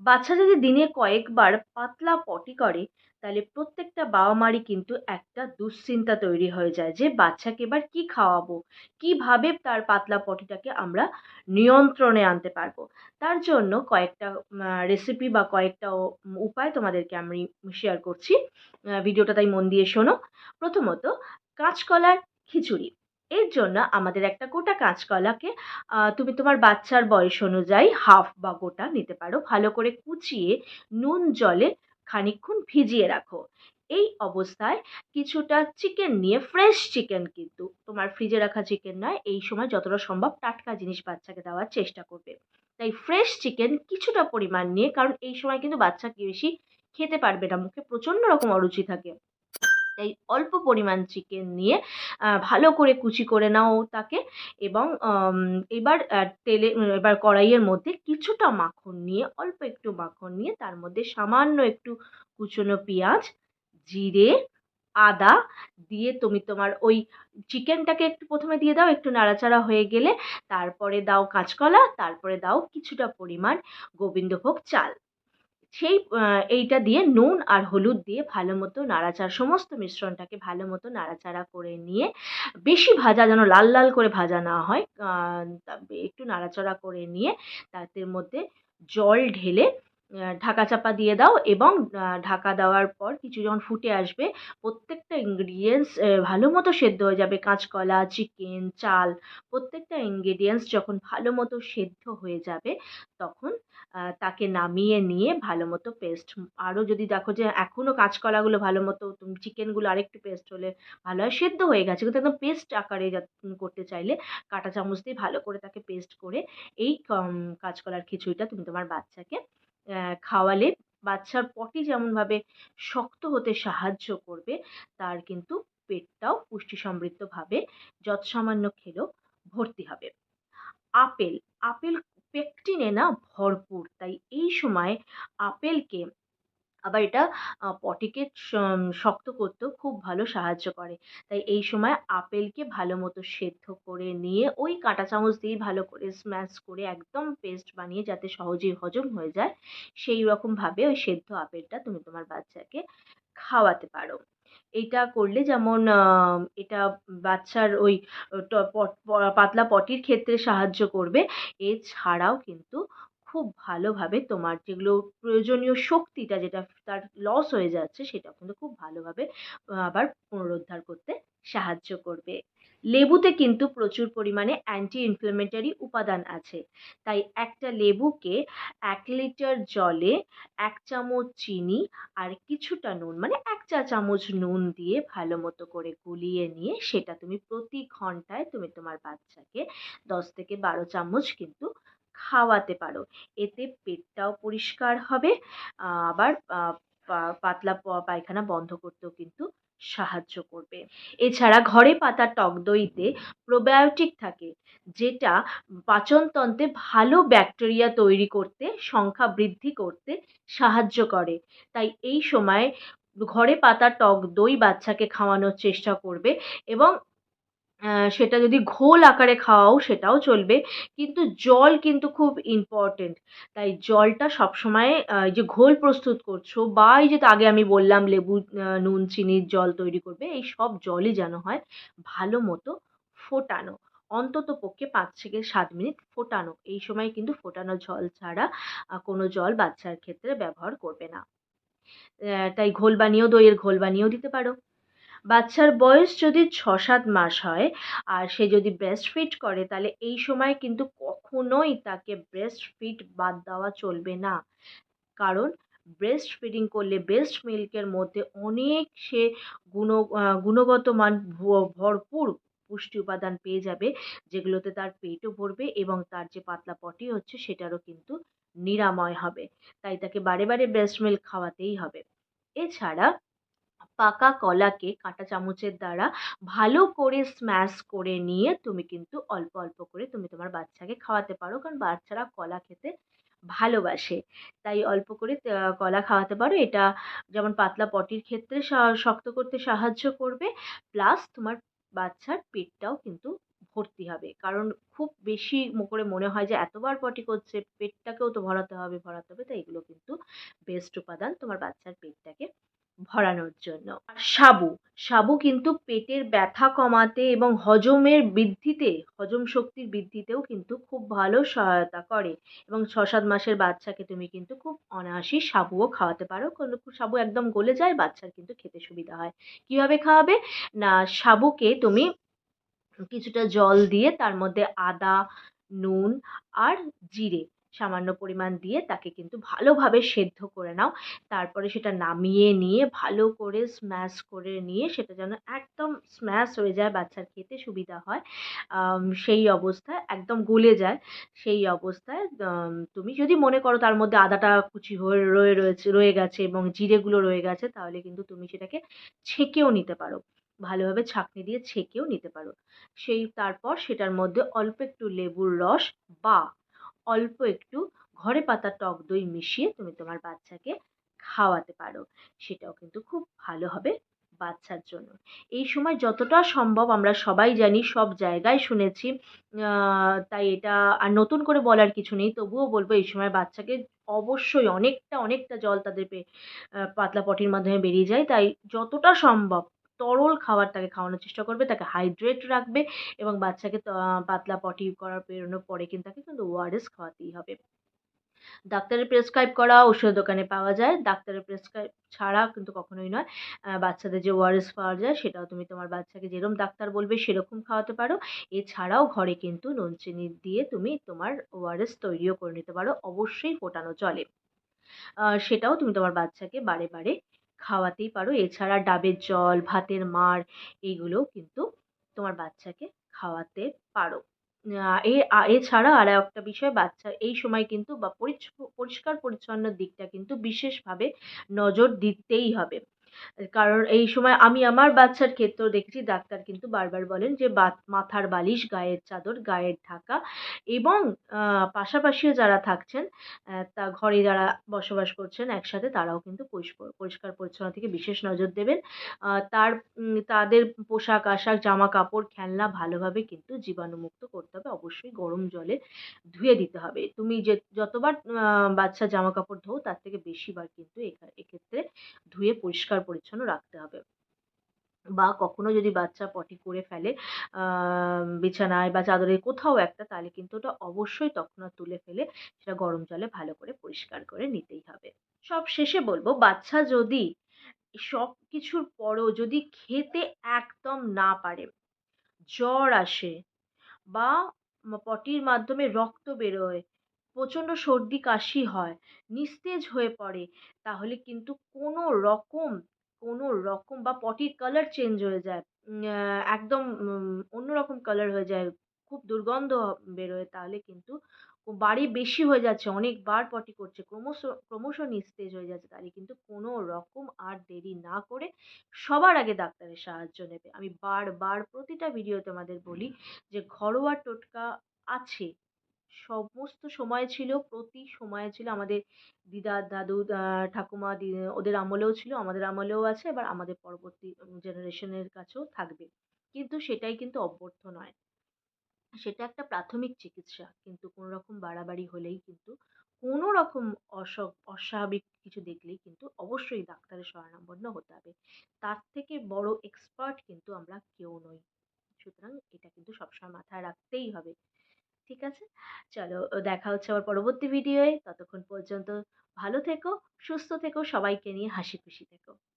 বাচ্চা যদি দিনে কয়েকবার পাতলা পটি করে, তাহলে প্রত্যেকটা বাবা মারই কিন্তু একটা দুশ্চিন্তা তৈরি হয়ে যায় যে বাচ্চাকে এবার কী খাওয়াবো? কীভাবে তার পাতলা পটিটাকে আমরা নিয়ন্ত্রণে আনতে পারব? তার জন্য কয়েকটা রেসিপি বা কয়েকটা উপায় তোমাদেরকে আমি শেয়ার করছি। ভিডিওটা তাই মন দিয়ে শোনো। প্রথমত, কাঁচকলার খিচুড়ি। এর জন্য আমাদের একটা গোটা কাঁচকলাকে তুমি তোমার বাচ্চার বয়স অনুযায়ী হাফ বা গোটা নিতে পারো। ভালো করে কুচিয়ে নুন জলে খানিকক্ষণ ভিজিয়ে রাখো। এই অবস্থায় কিছুটা চিকেন নিয়ে ফ্রেশ চিকেন কিন্তু, তোমার ফ্রিজে রাখা চিকেন নয়, এই সময় যতটা সম্ভব টাটকা জিনিস বাচ্চাকে দেওয়ার চেষ্টা করবে। তাই ফ্রেশ চিকেন কিছুটা পরিমাণ নিয়ে, কারণ এই সময় কিন্তু বাচ্চা বেশি খেতে পারবে না, মুখে প্রচণ্ড রকম অরুচি থাকে। তাই অল্প পরিমাণ চিকেন নিয়ে ভালো করে কুচি করে নাও তাকে এবং এবার তেলে এবার কড়াইয়ের মধ্যে কিছুটা মাখন নিয়ে, অল্প একটু মাখন নিয়ে তার মধ্যে সামান্য একটু কুচনো পেঁয়াজ, জিরে, আদা দিয়ে তুমি তোমার ওই চিকেনটাকে একটু প্রথমে দিয়ে দাও, একটু নাড়াচাড়া হয়ে গেলে, তারপরে দাও কাঁচকলা, তারপরে দাও কিছুটা পরিমাণ গোবিন্দভোগ চাল। সেই এইটা দিয়ে নুন আর হলুদ দিয়ে ভালো মতো নাড়াচাড়া, সমস্ত মিশ্রণটাকে ভালো মতো নাড়াচাড়া করে নিয়ে বেশি ভাজা যেন লাল লাল করে ভাজা না হয় একটু নাড়াচাড়া করে নিয়ে তাতে মধ্যে জল ঢেলে ঢাকা চাপা দিয়ে দাও এবং ঢাকা দেওয়ার পর কিছু যখন ফুটে আসবে, প্রত্যেকটা ইনগ্রিডিয়েন্টস ভালো মতো সেদ্ধ হয়ে যাবে। কাঁচকলা চিকেন চাল, প্রত্যেকটা ইনগ্রিডিয়েন্টস যখন ভালো মতো সেদ্ধ হয়ে যাবে, তখন তাকে নামিয়ে নিয়ে ভালো মতো পেস্ট আরও যদি দেখো যে এখনও কাঁচকলাগুলো ভালো মতো, তুমি চিকেনগুলো আরেকটু পেস্ট হলে ভালো হয়। সেদ্ধ হয়ে গেছে, কিন্তু একদম পেস্ট আকারে করতে চাইলে কাঁটা চামচ দিয়ে ভালো করে তাকে পেস্ট করে এই কাঁচকলার খিচুড়িটা তুমি তোমার বাচ্চাকে খাওয়ালে। বাচ্চার পটি যেমনভাবে শক্ত হতে সাহায্য করবে, তার কিন্তু পেটটাও পুষ্টি সমৃদ্ধভাবে যৎসামান্য খেলেও ভর্তি হবে। আপেল আপেল পেকটিনে না ভরপুর। তাই এই সময় আপেলকে আবার এটা পটিকে শক্ত করতেও খুব ভালো সাহায্য করে। তাই এই সময় আপেলকে ভালো মতো সেদ্ধ করে নিয়ে ওই কাঁটা চামচ দিয়েই ভালো করে স্ম্যাশ করে একদম পেস্ট বানিয়ে যাতে সহজেই হজম হয়ে যায়, সেই রকমভাবে ওই সেদ্ধ আপেলটা তুমি তোমার বাচ্চাকে খাওয়াতে পারো। এইটা করলে যেমন এটা বাচ্চার ওই পাতলা পটির ক্ষেত্রে সাহায্য করবে। এছাড়াও কিন্তু খুব ভালোভাবে তোমার যেগুলো প্রয়োজনীয় শক্তিটা যেটা তার লস হয়ে যাচ্ছে সেটা কিন্তু খুব ভালোভাবে আবার পুনরুদ্ধার করতে সাহায্য করবে। লেবুতে কিন্তু প্রচুর পরিমাণে অ্যান্টি ইনফ্লেমেটরি উপাদান আছে। তাই একটা লেবুকে এক লিটার জলে এক চামচ চিনি আর কিছুটা নুন মানে এক চা চামচ নুন দিয়ে ভালো মতো করে গুলিয়ে নিয়ে সেটা তুমি প্রতি ঘন্টায় তুমি তোমার বাচ্চাকে দশ থেকে বারো চামচ কিন্তু খাওয়াতে পারো। এতে পেটটাও পরিষ্কার হবে, আবার পাতলা পায়খানা বন্ধ করতেও কিন্তু সাহায্য করবে। এছাড়া ঘরে পাতা টক দইতে প্রোবায়োটিক থাকে, যেটা পাচনতন্ত্রে ভালো ব্যাকটেরিয়া তৈরি করতে, সংখ্যা বৃদ্ধি করতে সাহায্য করে। তাই এই সময় ঘরে পাতা টক দই বাচ্চাকে খাওয়ানোর চেষ্টা করবে এবং সেটা যদি ঘোল আকারে খাওয়াও সেটাও চলবে। কিন্তু জল কিন্তু খুব ইম্পর্টেন্ট তাই জলটা সবসময় এই যে ঘোল প্রস্তুত করছ বা এই যে আগে আমি বললাম লেবু নুন চিনির জল তৈরি করবে, এই সব জলই যেন হয় ভালো মতো ফোটানো। অন্তত পক্ষে পাঁচ থেকে সাত মিনিট ফোটানো। এই সময় কিন্তু ফোটানো জল ছাড়া কোনো জল বাচ্চার ক্ষেত্রে ব্যবহার করবে না। তাই ঘোল বানিয়েও দইয়ের ঘোল বানিয়েও দিতে পারো। বাচ্চার বয়স যদি ছ সাত মাস হয় আর সে যদি ব্রেস্ট ফিড করে, তাহলে এই সময় কিন্তু কখনোই তাকে ব্রেস্ট ফিড বাদ দেওয়া চলবে না। কারণ ব্রেস্ট ফিডিং করলে ব্রেস্ট মিল্কের মধ্যে অনেক সে গুণ গুণগত মান ভরপুর পুষ্টি উপাদান পেয়ে যাবে, যেগুলোতে তার পেটও ভরবে এবং তার যে পাতলা পটি হচ্ছে সেটারও কিন্তু নিরাময় হবে। তাই তাকে বারে বারে ব্রেস্ট মিল্ক খাওয়াতেই হবে। এছাড়া পাকা কলাকে কাঁটা চামচের দ্বারা ভালো করে স্ম্যাশ করে নিয়ে তুমি কিন্তু অল্প অল্প করে তুমি তোমার বাচ্চাকে খাওয়াতে পারো। কারণ বাচ্চারা কলা খেতে ভালোবাসে। তাই অল্প করে কলা খাওয়াতে পারো। এটা যেমন পাতলা পটির ক্ষেত্রে শক্ত করতে সাহায্য করবে। প্লাস তোমার বাচ্চার পেটটাও কিন্তু ভর্তি হবে। কারণ খুব বেশি করে মনে হয় যে এতবার পটি করছে, পেটটাকেও তো ভরাতে হবে ভরাতে হবে। তাই এগুলো কিন্তু বেস্ট উপাদান তোমার বাচ্চার পেটটাকে ভরানোর জন্য। সাবু সাবু কিন্তু পেটের ব্যথা কমাতে এবং হজমের বৃদ্ধিতে, হজম শক্তির বৃদ্ধিতেও কিন্তু খুব ভালো সহায়তা করে। এবং ছ সাত মাসের বাচ্চাকে তুমি কিন্তু খুব অনায়াসেই সাবুও খাওয়াতে পারো। সাবু একদম গলে যায়, বাচ্চার কিন্তু খেতে সুবিধা হয়। কীভাবে খাওয়াবে? না, সাবুকে তুমি কিছুটা জল দিয়ে তার মধ্যে আদা, নুন আর জিরে সামান্য পরিমাণ দিয়ে তাকে কিন্তু ভালোভাবে সেদ্ধ করে নাও। তারপরে সেটা নামিয়ে নিয়ে ভালো করে স্ম্যাশ করে নিয়ে সেটা যেন একদম স্ম্যাশ হয়ে যায়, বাচ্চার খেতে সুবিধা হয়। সেই অবস্থায় একদম গলে যায়। সেই অবস্থায় তুমি যদি মনে করো তার মধ্যে আদাটা কুচি হয়ে রয়ে রয়েছে, রয়ে গেছে এবং জিরেগুলো রয়ে গেছে, তাহলে কিন্তু তুমি সেটাকে ছেঁকেও নিতে পারো। ভালোভাবে ছাঁকনি দিয়ে ছেঁকেও নিতে পারো। সেই, তারপর সেটার মধ্যে অল্প একটু লেবুর রস বা অল্প একটু ঘরে পাতা টক দই মিশিয়ে তুমি তোমার বাচ্চাকে খাওয়াতে পারো। সেটাও কিন্তু খুব ভালো হবে বাচ্চার জন্য। এই সময় যতটা সম্ভব আমরা সবাই জানি সব জায়গায় শুনেছি তাই এটা আর নতুন করে বলার কিছু নেই তবুও বলব এই সময় বাচ্চাকে অবশ্যই অনেকটা অনেকটা জল তাদের পে- আহ, পাতলা পটির মাধ্যমে বেরিয়ে যায়। তাই যতটা সম্ভব তরল খাবার তাকে খাওয়ানোর চেষ্টা করবে তাকে হাইড্রেট রাখবে এবং বাচ্চাকে পাতলা পটি করার বেরোনোর পরে কিন্তু তাকে কিন্তু ওআরএস খাওয়াতেই হবে। ডাক্তারের প্রেসক্রাইব করা ওষুধ দোকানে পাওয়া যায়। ডাক্তারের প্রেসক্রাইব ছাড়া কিন্তু কখনোই নয়। বাচ্চাদের যে ওআরএস পাওয়া যায় সেটাও তুমি তোমার বাচ্চাকে যেরকম ডাক্তার বলবে সেরকম খাওয়াতে পারো। এছাড়াও ঘরে কিন্তু নুন চিনি দিয়ে তুমি তোমার ওআরএস তৈরিও করে নিতে পারো। অবশ্যই ফোটানো আহ, সেটাও তুমি তোমার বাচ্চাকে বারে বারে খাওয়াতেই পারো। এছাড়া ডাবের জল, ভাতের মাড় এইগুলোও কিন্তু তোমার বাচ্চাকে খাওয়াতে পারো। এ এছাড়া আর একটা বিষয়, বাচ্চা এই সময় কিন্তু বা পরিষ্কার পরিচ্ছন্নর দিকটা কিন্তু বিশেষভাবে নজর দিতেই হবে। কারণ এই সময় আমি আমার বাচ্চার ক্ষেত্রেও দেখেছি ডাক্তার কিন্তু বারবার বলেন যে মাথার বালিশ গায়ের চাদর গায়ের ঢাকা এবং পাশাপাশিও যারা থাকছেন তা ঘরে যারা বসবাস করছেন একসাথে তারাও কিন্তু পরিষ্কার পরিচ্ছন্ন থেকে বিশেষ নজর দেবেন। তার তাদের পোশাক আশাক জামা কাপড় খেলনা ভালোভাবে কিন্তু জীবাণুমুক্ত করতে হবে। অবশ্যই গরম জলে ধুয়ে দিতে হবে। তুমি যে যতবার আহ, বাচ্চার জামা কাপড় ধোও তার থেকে বেশিবার কিন্তু এক্ষেত্রে ধুয়ে পরিষ্কার পরিচ্ছন্ন রাখতে হবে। বা কখনো যদি বাচ্চা পটি করে ফেলে বিছানায় বা চাদরে কোথাও একটা, তাহলে কিন্তু ওটা অবশ্যই তৎক্ষণাৎ তুলে ফেলে, সেটা গরম জলে ভালো করে পরিষ্কার করে নিতেই হবে। সব শেষে বলব, বাচ্চা যদি সব কিছুর পরেও যদি খেতে একদম না পারে, জ্বর আসে বা পটির মাধ্যমে রক্ত বেরোয়, প্রচণ্ড সর্দি কাশি হয়, নিস্তেজ হয়ে পড়ে, তাহলে কিন্তু কোনো রকম কোনো রকম বা পটির কালার চেঞ্জ হয়ে যায়। একদম উম, অন্যরকম কালার হয়ে যায়। খুব দুর্গন্ধ বেরোয় তাহলে কিন্তু বাড়ি বেশি হয়ে যাচ্ছে অনেকবার পটি করছে ক্রমশ ক্রমশ নিস্তেজ হয়ে যাচ্ছে তাহলে কিন্তু কোনো রকম আর দেরি না করে সবার আগে ডাক্তারের সাহায্য নেবে। আমি বারবার প্রতিটা ভিডিওতে আমাদের বলি যে ঘরোয়া টোটকা আছে সমস্ত সময় ছিল, প্রতি সময়ে ছিল আমাদের দিদা, দাদু ঠাকুমা ওদের আমলেও ছিল, আমাদের আমলেও আছে, এবার আমাদের পরবর্তী জেনারেশনের কাছেও থাকবে। কিন্তু সেটাই কিন্তু অব্যর্থ নয়। সেটা একটা প্রাথমিক চিকিৎসা, কিন্তু কোনো রকম বাড়াবাড়ি হলেই কিন্তু কোনো রকম অস অস্বাভাবিক কিছু দেখলেই কিন্তু অবশ্যই ডাক্তারের শরণাপন্ন হতে হবে। তার থেকে বড় এক্সপার্ট কিন্তু আমরা কেউ নই। সুতরাং এটা কিন্তু সবসময় মাথায় রাখতেই হবে। ঠিক আছে? চলো দেখা হচ্ছে আবার পরবর্তী ভিডিওয়ে ততক্ষণ পর্যন্ত ভালো থেকো, সুস্থ থেকো, সবাইকে নিয়ে হাসি খুশি থেকো।